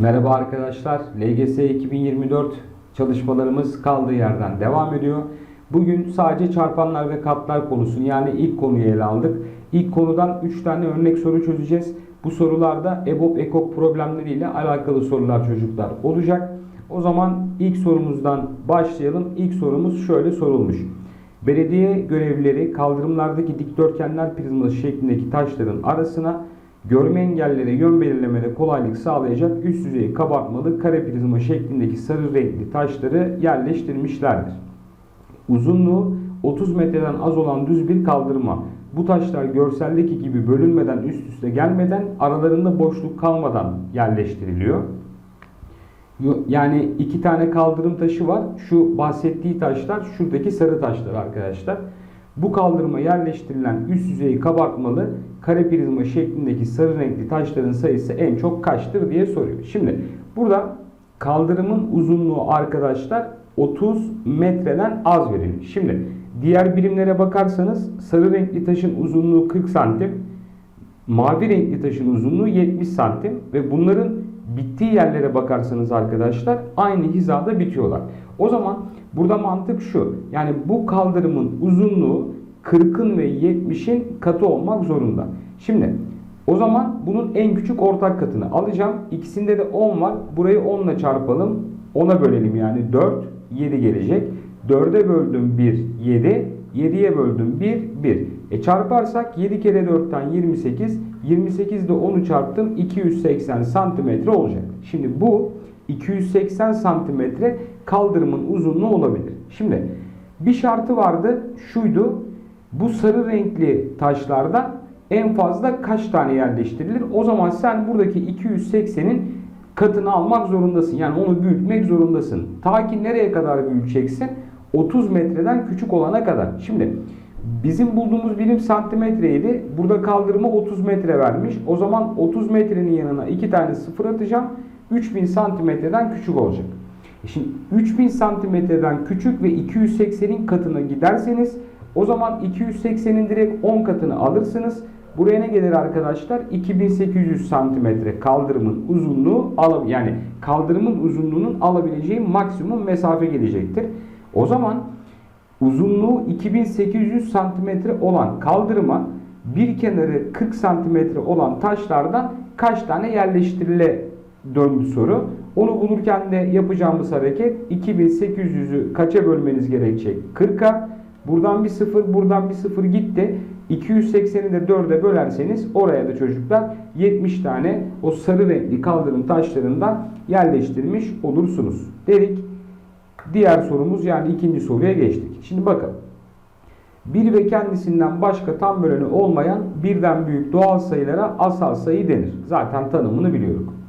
Merhaba arkadaşlar. LGS 2024 çalışmalarımız kaldığı yerden devam ediyor. Bugün sadece çarpanlar ve katlar konusunu yani ilk konuyu ele aldık. İlk konudan 3 tane örnek soru çözeceğiz. Bu sorularda EBOB ekok problemleriyle alakalı sorular çocuklar olacak. O zaman ilk sorumuzdan başlayalım. İlk sorumuz şöyle sorulmuş. Belediye görevlileri kaldırımlardaki dikdörtgenler prizması şeklindeki taşların arasına görme engellere yön belirlemede kolaylık sağlayacak üst düzey kabartmalı kare prizma şeklindeki sarı renkli taşları yerleştirmişlerdir. Uzunluğu 30 metreden az olan düz bir kaldırıma. Bu taşlar görseldeki gibi bölünmeden üst üste gelmeden aralarında boşluk kalmadan yerleştiriliyor. Yani iki tane kaldırım taşı var. Şu bahsettiği taşlar şuradaki sarı taşlar arkadaşlar. Bu kaldırıma yerleştirilen üst yüzeyi kabartmalı kare prizma şeklindeki sarı renkli taşların sayısı en çok kaçtır diye soruyor. Şimdi burada kaldırımın uzunluğu arkadaşlar 30 metreden az verilmiş. Şimdi diğer birimlere bakarsanız sarı renkli taşın uzunluğu 40 santim, mavi renkli taşın uzunluğu 70 santim ve bunların bittiği yerlere bakarsanız arkadaşlar aynı hizada bitiyorlar. O zaman burada mantık şu. Yani bu kaldırımın uzunluğu 40'ın ve 70'in katı olmak zorunda. Şimdi o zaman bunun en küçük ortak katını alacağım. İkisinde de 10 var. Burayı 10 ile çarpalım. 10'a bölelim yani 4, 7 gelecek. 4'e böldüm 1, 7. 7'ye böldüm 1, 1. E çarparsak 7 kere 4'ten 28. 28 de 10'u çarptım 280 santimetre olacak. Şimdi bu 280 santimetre kaldırımın uzunluğu olabilir. Şimdi bir şartı vardı şuydu. Bu sarı renkli taşlardan en fazla kaç tane yerleştirilir? O zaman sen buradaki 280'in katını almak zorundasın. Yani onu büyütmek zorundasın. Ta ki nereye kadar büyüteceksin? 30 metreden küçük olana kadar. Şimdi bizim bulduğumuz birim santimetreydi. Burada kaldırıma 30 metre vermiş. O zaman 30 metrenin yanına 2 tane sıfır atacağım. 3000 santimetreden küçük olacak. E Şimdi 3000 santimetreden küçük ve 280'in katına giderseniz o zaman 280'in direkt 10 katını alırsınız. Buraya ne gelir arkadaşlar? 2800 santimetre kaldırımın uzunluğu yani kaldırımın uzunluğunun alabileceği maksimum mesafe gelecektir. O zaman uzunluğu 2800 santimetre olan kaldırıma bir kenarı 40 santimetre olan taşlardan kaç tane yerleştirile döndü soru. Onu bulurken de yapacağımız hareket 2800'ü kaça bölmeniz gerekecek? 40'a. Buradan bir sıfır, buradan bir sıfır gitti. 280'i de 4'e bölerseniz oraya da çocuklar 70 tane o sarı renkli kaldırım taşlarından yerleştirmiş olursunuz. Dedik. Diğer sorumuz yani ikinci soruya geçtik. Şimdi bakalım. Bir ve kendisinden başka tam böleni olmayan birden büyük doğal sayılara asal sayı denir. Zaten tanımını biliyoruz.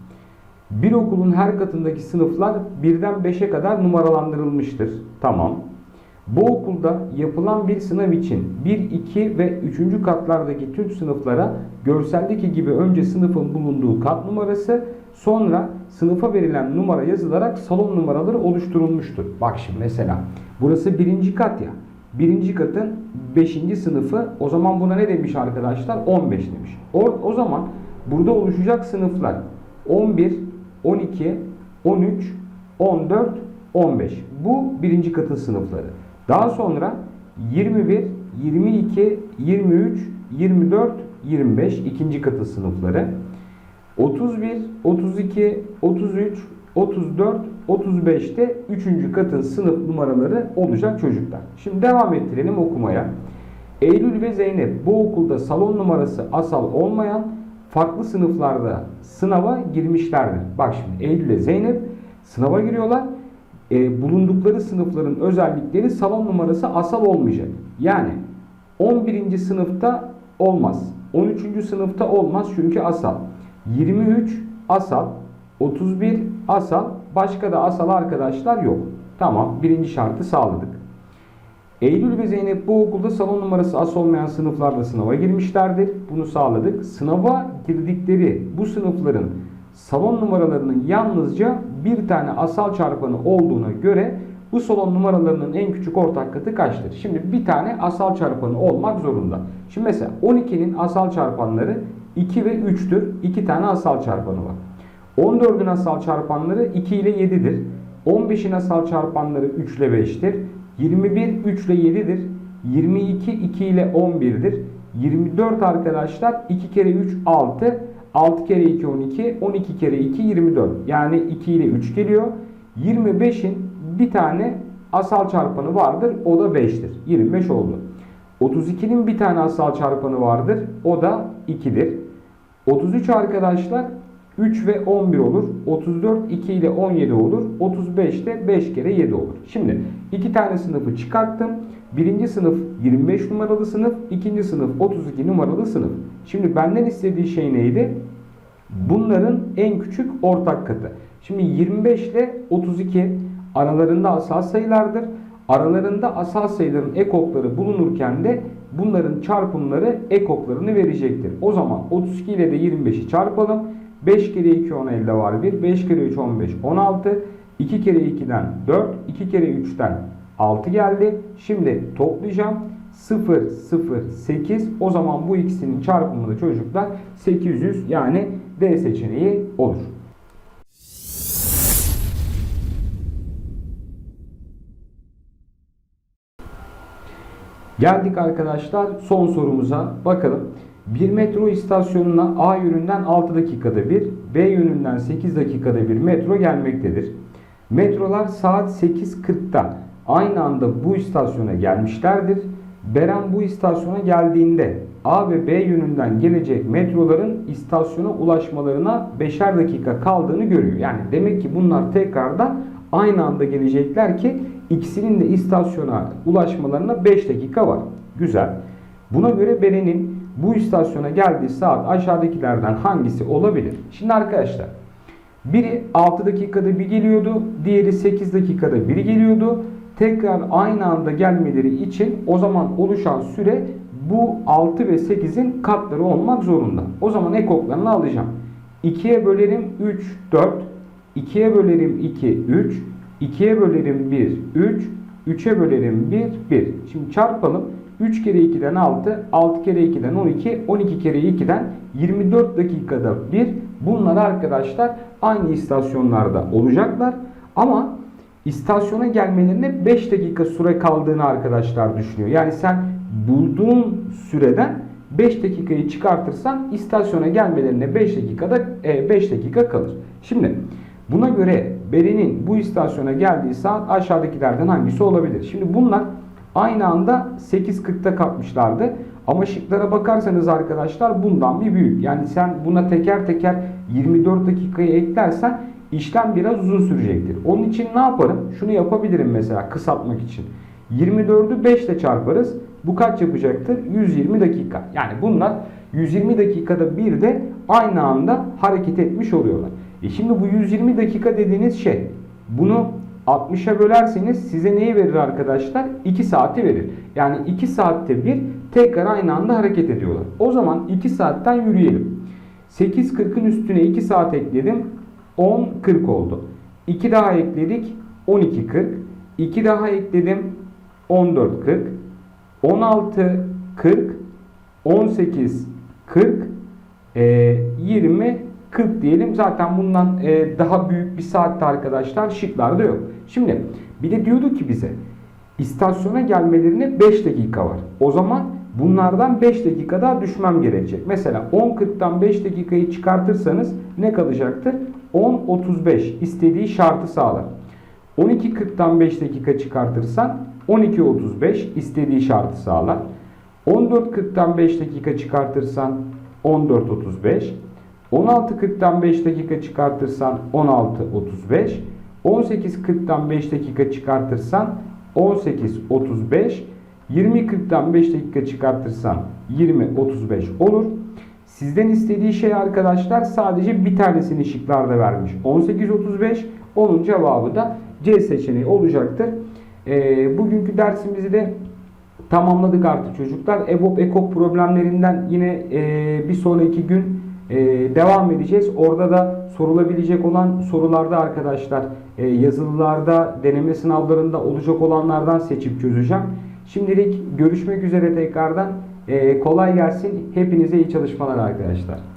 Bir okulun her katındaki sınıflar birden 5'e kadar numaralandırılmıştır. Tamam. Bu okulda yapılan bir sınav için 1, 2 ve 3. katlardaki tüm sınıflara görseldeki gibi önce sınıfın bulunduğu kat numarası sonra sınıfa verilen numara yazılarak salon numaraları oluşturulmuştur. Bak şimdi mesela burası birinci kat ya. Birinci katın 5. sınıfı o zaman buna ne demiş arkadaşlar? 15 demiş. O, o zaman burada oluşacak sınıflar 11, 12, 13, 14, 15. Bu birinci katın sınıfları. Daha sonra 21, 22, 23, 24, 25 ikinci katı sınıfları. 31, 32, 33, 34, 35'te üçüncü katın sınıf numaraları olacak çocuklar. Şimdi devam ettirelim okumaya. Eylül ve Zeynep bu okulda salon numarası asal olmayan farklı sınıflarda sınava girmişlerdir. Bak şimdi Eylül ile Zeynep sınava giriyorlar e, bulundukları sınıfların özellikleri salon numarası asal olmayacak. Yani 11. sınıfta olmaz. 13. sınıfta olmaz çünkü asal. 23 asal. 31 asal. Başka da asal arkadaşlar yok. Tamam birinci şartı sağladık. Eylül ve Zeynep bu okulda salon numarası as olmayan sınıflarda sınava girmişlerdir. Bunu sağladık. Sınava girdikleri bu sınıfların salon numaralarının yalnızca bir tane asal çarpanı olduğuna göre bu salon numaralarının en küçük ortak katı kaçtır? Şimdi bir tane asal çarpanı olmak zorunda. Şimdi mesela 12'nin asal çarpanları 2 ve 3'tür. 2 tane asal çarpanı var. 14'ün asal çarpanları 2 ile 7'dir. 15'in asal çarpanları 3 ile 5'tir. 21 3 ile 7'dir. 22 2 ile 11'dir. 24 arkadaşlar 2 kere 3 6. 6 kere 2 12. 12 kere 2 24. Yani 2 ile 3 geliyor. 25'in bir tane asal çarpanı vardır. O da 5'tir. 25 oldu. 32'nin bir tane asal çarpanı vardır. O da 2'dir. 33 arkadaşlar 3 ve 11 olur. 34 2 ile 17 olur. 35 de 5 kere 7 olur. Şimdi iki tane sınıfı çıkarttım. Birinci sınıf 25 numaralı sınıf, ikinci sınıf 32 numaralı sınıf. Şimdi benden istediği şey neydi? Bunların en küçük ortak katı. Şimdi 25 ile 32 aralarında asal sayılardır. Aralarında asal sayıların ekokları bulunurken de bunların çarpımları ekoklarını verecektir. O zaman 32 ile de 25'i çarpalım. 5 kere 2 10 elde var 1. 5 kere 3 15 16. 2 kere 2'den 4. 2 kere 3'ten 6 geldi. Şimdi toplayacağım. 0 0 8. O zaman bu ikisinin çarpımı da çocuklar 800 yani D seçeneği olur. Geldik arkadaşlar son sorumuza. Bakalım. Bir metro istasyonuna A yönünden 6 dakikada bir, B yönünden 8 dakikada bir metro gelmektedir. Metrolar saat 8.40'da aynı anda bu istasyona gelmişlerdir. Beren bu istasyona geldiğinde A ve B yönünden gelecek metroların istasyona ulaşmalarına 5'er dakika kaldığını görüyor. Yani demek ki bunlar tekrardan aynı anda gelecekler ki ikisinin de istasyona ulaşmalarına 5 dakika var. Güzel. Buna göre Beren'in bu istasyona geldiği saat aşağıdakilerden hangisi olabilir? Şimdi arkadaşlar biri 6 dakikada bir geliyordu, diğeri 8 dakikada bir geliyordu. Tekrar aynı anda gelmeleri için o zaman oluşan süre bu 6 ve 8'in katları olmak zorunda. O zaman ekoklarını alacağım. 2'ye bölerim 3, 4. 2'ye bölerim 2, 3. 2'ye bölerim 1, 3. 3'e bölerim 1, 1. Şimdi çarpalım. 3 kere 2'den 6, 6 kere 2'den 12, 12 kere 2'den 24 dakikada bir. Bunlar arkadaşlar aynı istasyonlarda olacaklar. Ama istasyona gelmelerine 5 dakika süre kaldığını arkadaşlar düşünüyor. Yani sen bulduğun süreden 5 dakikayı çıkartırsan istasyona gelmelerine 5 dakikada 5 dakika kalır. Şimdi buna göre Beri'nin bu istasyona geldiği saat aşağıdakilerden hangisi olabilir? Şimdi bunlar aynı anda 8.40'da kalkmışlardı. Ama şıklara bakarsanız arkadaşlar bundan bir büyük. Yani sen buna teker teker 24 dakikayı eklersen işlem biraz uzun sürecektir. Onun için ne yaparım? Şunu yapabilirim mesela kısaltmak için. 24'ü 5 ile çarparız. Bu kaç yapacaktır? 120 dakika. Yani bunlar 120 dakikada bir de aynı anda hareket etmiş oluyorlar. E şimdi bu 120 dakika dediğiniz şey bunu 60'a bölerseniz size neyi verir arkadaşlar? 2 saati verir. Yani 2 saatte bir tekrar aynı anda hareket ediyorlar. O zaman 2 saatten yürüyelim. 8.40'ın üstüne 2 saat ekledim. 10.40 oldu. 2 daha ekledik. 12.40. 2 daha ekledim. 14.40. 16.40. 18.40. E, 20 40 diyelim. Zaten bundan e, daha büyük bir saatte arkadaşlar şıklarda yok. Şimdi bir de diyordu ki bize istasyona gelmelerine 5 dakika var. O zaman bunlardan 5 dakika daha düşmem gerekecek. Mesela 10.40'dan 5 dakikayı çıkartırsanız ne kalacaktır? 10.35 istediği şartı sağlar. 12.40'dan 5 dakika çıkartırsan 12.35 istediği şartı sağlar. 14.40'dan 5 dakika çıkartırsan 14.35 16.40'dan 5 dakika çıkartırsan 16.35 18.40'dan 5 dakika çıkartırsan 18.35 20.40'dan 5 dakika çıkartırsan 20.35 olur. Sizden istediği şey arkadaşlar sadece bir tanesini şıklarda vermiş. 18.35 onun cevabı da C seçeneği olacaktır. E, bugünkü dersimizi de tamamladık artık çocuklar. EBOB ekok problemlerinden yine e, bir sonraki gün e, devam edeceğiz. Orada da sorulabilecek olan sorularda arkadaşlar e, yazılılarda deneme sınavlarında olacak olanlardan seçip çözeceğim. Şimdilik görüşmek üzere tekrardan. E, kolay gelsin. Hepinize iyi çalışmalar arkadaşlar.